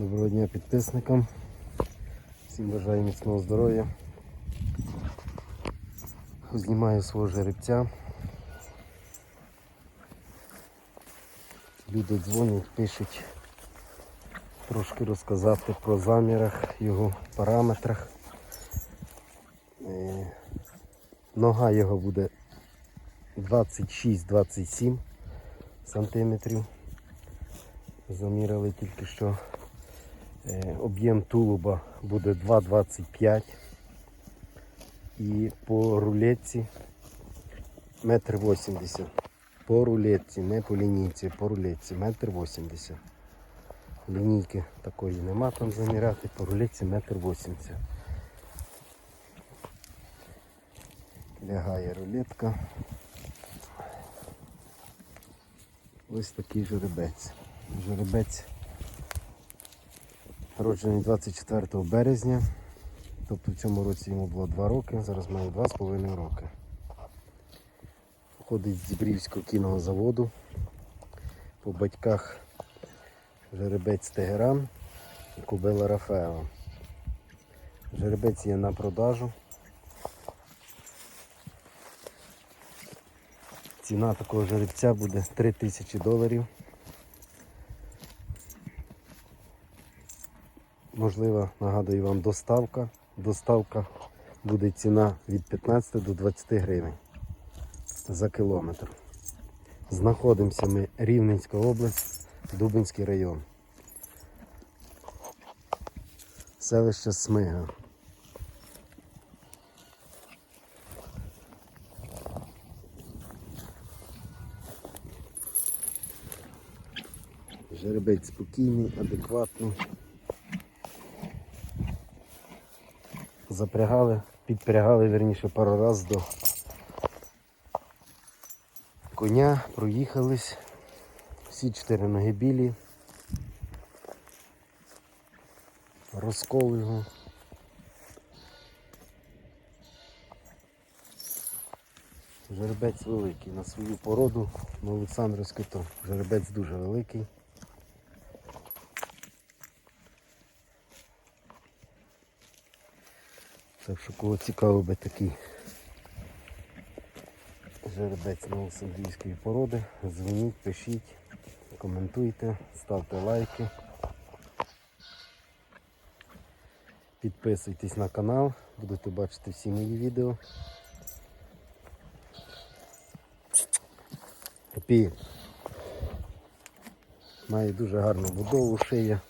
Доброго дня підписникам. Всім бажаю міцного здоров'я. Знімаю свого жеребця. Люди дзвонять, пишуть трошки розказати про замірах, його параметрах. Е, Нога його буде 26-27 сантиметрів. Заміряли тільки що. Е, Об'єм тулуба буде 2,25 і по рулетці метр 80. По рулетці, не по лінійці, по рулетці метр 80. Лінійки такої нема там заміряти, по рулетці метр 80. Лягає рулетка. Ось такий жеребець. Жеребець Народжений 24 березня. Тобто в цьому році йому було 2 роки, зараз має 2,5 роки. Походить з Дібрівського кінного заводу. По батьках жеребець Тегеран і кобила Рафаела. Жеребець є на продажу. Ціна такого жеребця буде 3000 доларів. Можливо, нагадую вам доставка. Доставка буде ціна від 15 до 20 гривень за кілометр. Знаходимося ми Рівненська область, Дубинський район. Селище Смига. Жеребець спокійний, адекватний. Запрягали, підпрягали верніше пару разів до коня, проїхались. Всі чотири ноги білі. Розкол його. Жеребець великий на свою породу, на Олександрівську то жеребець дуже великий. Так що кого цікавий би такий жеребець новосибірської породи, дзвоніть, пишіть, коментуйте, ставте лайки. Підписуйтесь на канал, будете бачити всі мої відео. Пі має дуже гарну будову, шия.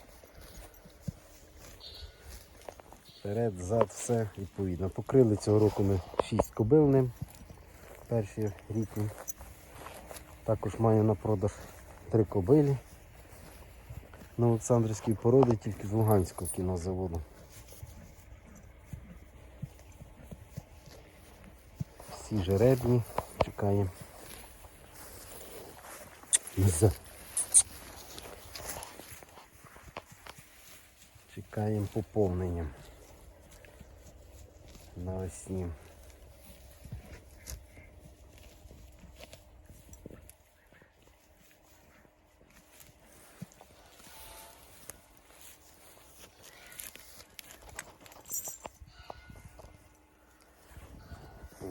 Вперед, зад, все відповідно. Покрили цього року ми 6 кобил ним. Перший рік. Також маю на продаж 3 кобилі. На Олександрівській породи тільки з Луганського кінозаводу. Всі жеребні. Чекаємо. Чекаємо поповнення навесні.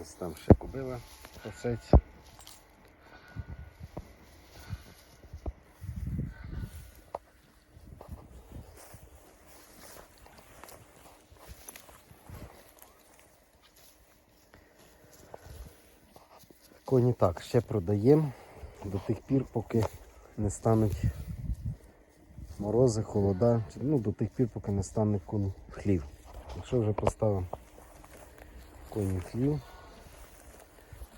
Ось там ще кубила пасець. Коні так, ще продаємо до тих пір, поки не стануть морози, холода, ну до тих пір, поки не стане конь хлів. Якщо вже поставимо коні хлів,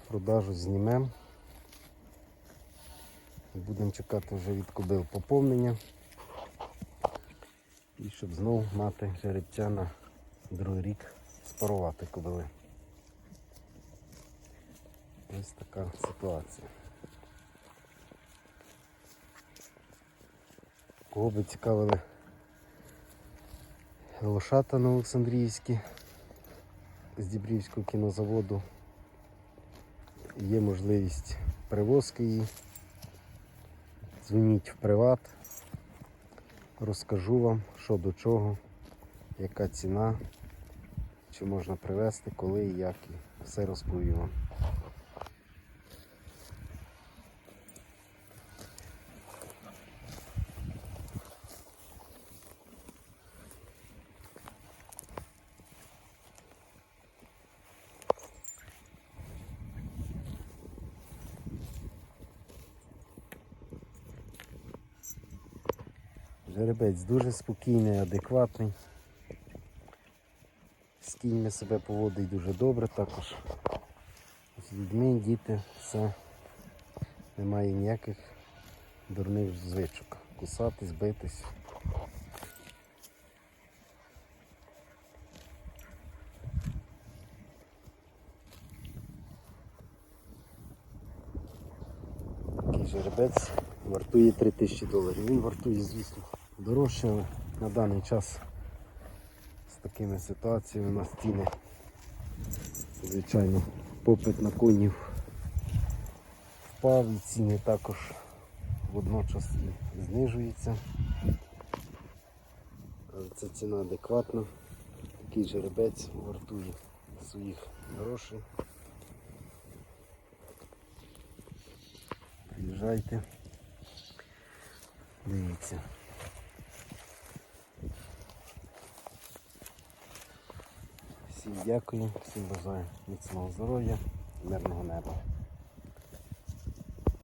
продажу знімемо будемо чекати вже від кобил поповнення. І щоб знову мати жеребця на другий рік спарувати кобили. Ось така ситуація. Кого би цікавили лошата на Олександрійські з Дібрівського кінозаводу. Є можливість перевозки її. Дзвоніть в приват. розкажу вам, що до чого, яка ціна, чи можна привезти, коли і як. І все розповім вам. Жеребець дуже спокійний, адекватний. З кіньми себе поводить дуже добре також. З людьми, діти, все. Немає ніяких дурних звичок. Кусатись, битись. Жеребець вартує 3000 доларів. Він вартує, звісно, дорожче, але на даний час з такими ситуаціями у нас ціни, звичайно, попит на конів впав і ціни також водночас і знижуються. Але ця ціна адекватна. Такий жеребець вартує своїх грошей. Приїжджайте. Дивіться. Всім дякую, всім бажаю міцного здоров'я, мирного неба.